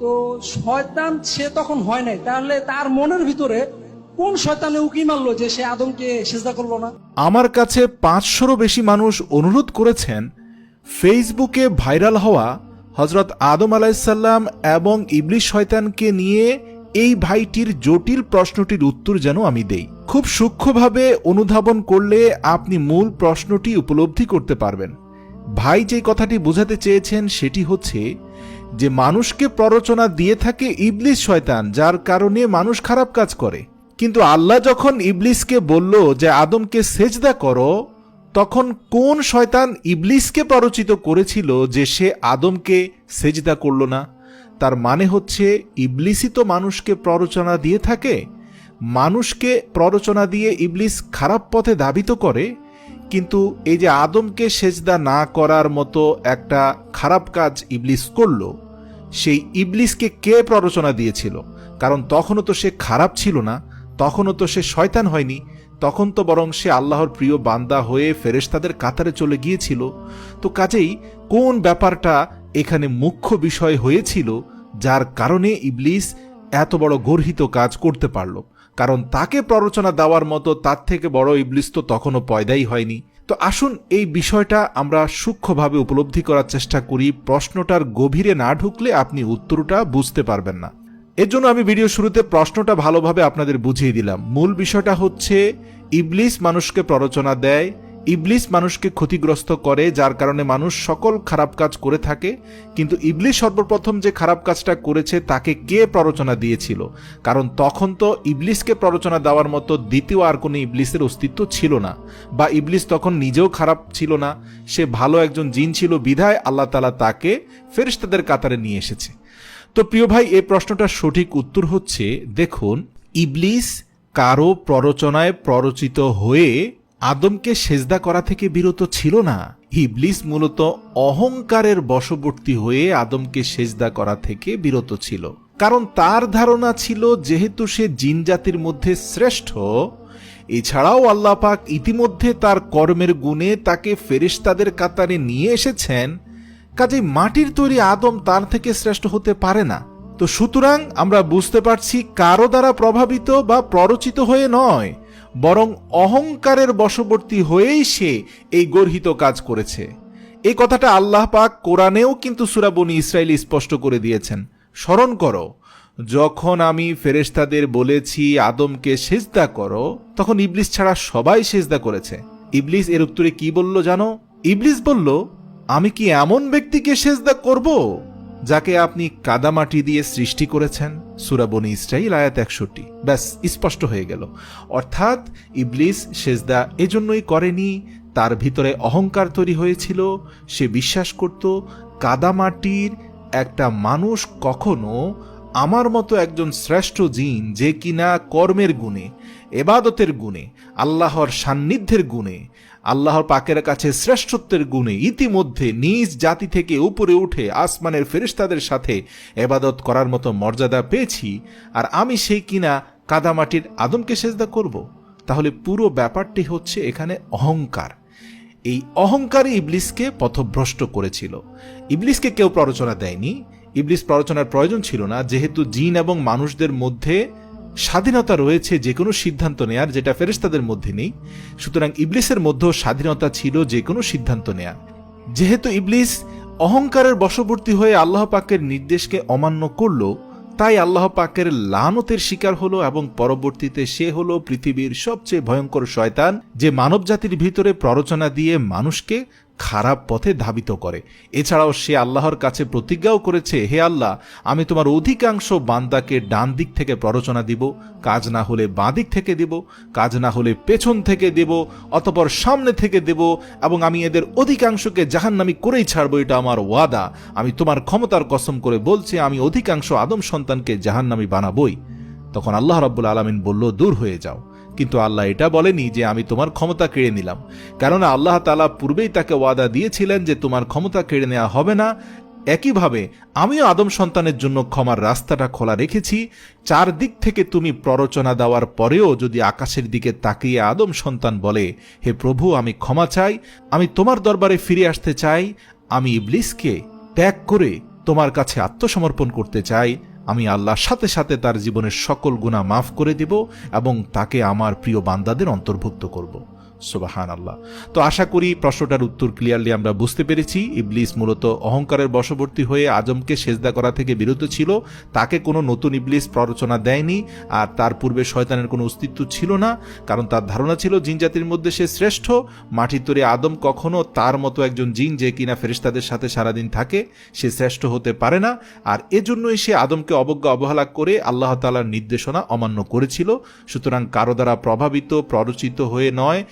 তো শয়তান সে তখন হয় নাই। তাহলে তার মনের ভিতরে কোন শয়তানে উকি মারলো যে সে আদমকে সেজদা করল না? আমার কাছে পাঁচশোরও বেশি মানুষ অনুরোধ করেছেন ফেসবুকে ভাইরাল হওয়া হজরত আদম আলাইসাল্লাম এবং ইবলিশ শয়তানকে নিয়ে এই ভাইটির জটিল প্রশ্নটির উত্তর যেন আমি দেই। খুব সূক্ষ্মভাবে অনুধাবন করলে আপনি মূল প্রশ্নটি উপলব্ধি করতে পারবেন। ভাই যে কথাটি বোঝাতে চেয়েছেন সেটি হচ্ছে যে মানুষকে প্ররোচনা দিয়ে থাকে ইবলিশ শয়তান, যার কারণে মানুষ খারাপ কাজ করে। কিন্তু আল্লাহ যখন ইবলিসকে বলল যে, আদমকে সেজদা করো তখন কোন শয়তান ইবলিসকে প্ররোচিত করেছিল যে সে আদমকে সেজদা করল না? তার মানে হচ্ছে, ইবলিসই তো মানুষকে প্ররোচনা দিয়ে থাকে। মানুষকে প্ররোচনা দিয়ে ইবলিস খারাপ পথে ধাবিত করে। কিন্তু এই যে আদমকে সেজদা না করার মতো একটা খারাপ কাজ ইবলিস করল, সেই ইবলিসকে কে প্ররোচনা দিয়েছিল? কারণ তখনও তো সে খারাপ ছিল না, তখনও তো সে শয়তান হয়নি, তখন তো বরং সে আল্লাহর প্রিয় বান্দা হয়ে ফেরেশতাদের কাতারে চলে গিয়েছিল। তো কাজেই কোন ব্যাপারটা এখানে মুখ্য বিষয় হয়েছিল, যার কারণে ইবলিস এত বড় গর্হিত কাজ করতে পারল? কারণ তাকে প্ররোচনা দেওয়ার মতো তার থেকে বড় ইবলিস তো তখনও পয়দাই হয়নি। তো আসুন এই বিষয়টা আমরা সূক্ষ্মভাবে উপলব্ধি করার চেষ্টা করি, প্রশ্নটার গভীরে না ঢুকলে আপনি উত্তরটা বুঝতে পারবেন না। এর জন্য আমি ভিডিও শুরুতে প্রশ্নটা ভালোভাবে আপনাদের বুঝিয়ে দিলাম। মূল বিষয়টা হচ্ছে, ইবলিস মানুষকে প্ররোচনা দেয় ইবলিস মানুষকে ক্ষতিগ্রস্ত করে, যার কারণে মানুষ সকল খারাপ কাজ করে থাকে, কিন্তু ইবলিস সর্বপ্রথম যে খারাপ কাজটা করেছে, তাকে কে প্ররোচনা দিয়েছিল? কারণ তখন তো ইবলিসকে প্ররোচনা দেওয়ার মতো দ্বিতীয় আর কোনো ইবলিসের অস্তিত্ব ছিল না, বা ইবলিস তখন নিজেও খারাপ ছিল না, সে ভালো একজন জিন ছিল, বিধায় আল্লাহ তালা তাকে ফেরিস্তাদের কাতারে নিয়ে এসেছে। তো প্রিয় ভাই, এই প্রশ্নটার সঠিক উত্তর হচ্ছে, দেখুন, ইবলিস কারও প্ররোচনায় প্ররোচিত হয়ে আদমকে সেজদা করা থেকে বিরত ছিল না। ইবলিস মূলত অহংকারের বশবর্তী হয়ে আদমকে সেজদা করা থেকে বিরত ছিল। কারণ তার ধারণা ছিল, যেহেতু সে জিন জাতির মধ্যে শ্রেষ্ঠ, এছাড়াও আল্লাহ পাক ইতিমধ্যে তার কর্মের গুণে তাকে ফেরেশতাদের কাতারে নিয়ে এসেছেন। কাজেই মাটির তৈরি আদম তার থেকে শ্রেষ্ঠ হতে পারে না। তো সুতরাং আমরা বুঝতে পারছি কারও দ্বারা প্রভাবিত বা প্ররোচিত হয়ে নয়। বরং অহংকারের বশবর্তী হয়েই সে এই গর্হিত কাজ করেছে। এই কথাটা আল্লাহ পাক কোরআনেও কিন্তু সুরাবনি ইসরায়েল স্পষ্ট করে দিয়েছেন। স্মরণ করো, যখন আমি ফেরেশতাদের বলেছি, আদমকে সেজদা করো, তখন ইবলিস ছাড়া সবাই সেজদা করেছে। ইবলিস এর উত্তরে কি বলল জানো? ইবলিস বলল, আমি কি এমন ব্যক্তিকে সেজদা করব? যাকে আপনি কাদামাটি দিয়ে সৃষ্টি করেছেন সুরাবনি ইসরাইল আয়াত একষট্টি। ব্যাস, স্পষ্ট হয়ে গেল। অর্থাৎ ইবলিস সেজদা এজন্যই করেনি, তার ভিতরে অহংকার তৈরি হয়েছিল, সে বিশ্বাস করত, কাদামাটির একটা মানুষ কখনো আমার মতো একজন শ্রেষ্ঠ জিন যে কিনা কর্মের গুণে, এবাদতের গুণে, আল্লাহর সান্নিধ্যের গুণে, আল্লাহর পাকের কাছে শ্রেষ্ঠত্বের গুণে ইতিমধ্যে নিজ জাতি থেকে উপরে উঠে আসমানের ফেরিস্তাদের সাথে এবাদত করার মতো মর্যাদা পেয়েছি, আর আমি সেই কিনা কাদামাটির আদমকে সেজদা করব। তাহলে পুরো ব্যাপারটি হচ্ছে এখানে অহংকার। এই অহংকারই ইবলিসকে পথভ্রষ্ট করেছিল। ইবলিসকে কেউ প্ররোচনা দেয়নি। ইবলিস প্ররোচনার প্রয়োজন ছিল না, যেহেতু জিন এবং মানুষদের মধ্যে স্বাধীনতা রয়েছে যে কোনো সিদ্ধান্ত নেয়ার, যেটা ফেরেস্তাদের মধ্যে নেই। সুতরাং ইবলিসের মধ্যেও স্বাধীনতা ছিল যে কোনো সিদ্ধান্ত নেয়ার। যেহেতু ইবলিস অহংকারের বশবর্তী হয়ে আল্লাহ পাকের নির্দেশকে অমান্য করল, তাই আল্লাহ পাকের লানতের শিকার হলো এবং পরবর্তীতে সে হলো পৃথিবীর সবচেয়ে ভয়ঙ্কর শয়তান, যে মানব জাতির ভিতরে প্ররোচনা দিয়ে মানুষকে খারাপ পথে ধাবিত করে। এছাড়াও সে আল্লাহর কাছে প্রতিজ্ঞাও করেছে, হে আল্লাহ, আমি তোমার অধিকাংশ বান্দাকে ডান দিক থেকে প্ররোচনা দিব, কাজ না হলে বাঁ দিক থেকে দিব, কাজ না হলে পেছন থেকে দেব, অতপর সামনে থেকে দেব, এবং আমি এদের অধিকাংশকে জাহান্নামি করেই ছাড়বো, এটা আমার ওয়াদা। আমি তোমার ক্ষমতার কসম করে বলছি, আমি অধিকাংশ আদম সন্তানকে জাহান্নামি বানাবই। তখন আল্লাহ রাব্বুল আলমিন বলল, দূর হয়ে যাও। কিন্তু আল্লাহ এটা বলেনি যে আমি তোমার ক্ষমতা কেড়ে নিলাম। কেননা আল্লাহ তালা পূর্বেই তাকে ওয়াদা দিয়েছিলেন যে তোমার ক্ষমতা কেড়ে নেওয়া হবে না। একইভাবে আমিও আদম সন্তানের জন্য ক্ষমার রাস্তাটা খোলা রেখেছি। চারদিক থেকে তুমি প্ররোচনা দেওয়ার পরেও যদি আকাশের দিকে তাকিয়ে আদম সন্তান বলে, হে প্রভু, আমি ক্ষমা চাই, আমি তোমার দরবারে ফিরে আসতে চাই, আমি ইবলিসকে ত্যাগ করে তোমার কাছে আত্মসমর্পণ করতে চাই আমি আল্লাহর সাথে সাথে তার জীবনের সকল গুণা মাফ করে দেব এবং তাকে আমার প্রিয় বান্দাদের অন্তর্ভুক্ত করব। সুবাহান আল্লাহ তো আশা করি প্রশ্নটার উত্তর ক্লিয়ারলি আমরা বুঝতে পেরেছি। ইবলিস মূলত অহংকারের বশবর্তী হয়ে আজমকে সেজদা করা থেকে বিরত ছিল। তাকে কোনো নতুন ইবলিস প্ররোচনা দেয়নি। আর তার পূর্বে শয়তানের কোনো অস্তিত্ব ছিল না। কারণ তার ধারণা ছিল জিন জাতির মধ্যে সে শ্রেষ্ঠ। মাটির তরে আদম কখনো তার মতো একজন জিন যে কিনা ফেরেশতাদের সাথে সারাদিন থাকে, সে শ্রেষ্ঠ হতে পারে না। আর এজন্যই সে আদমকে অবজ্ঞা, অবহেলা করে আল্লাহ তালার নির্দেশনা অমান্য করেছিল। সুতরাং কারও দ্বারা প্রভাবিত, প্ররোচিত হয়ে নয়।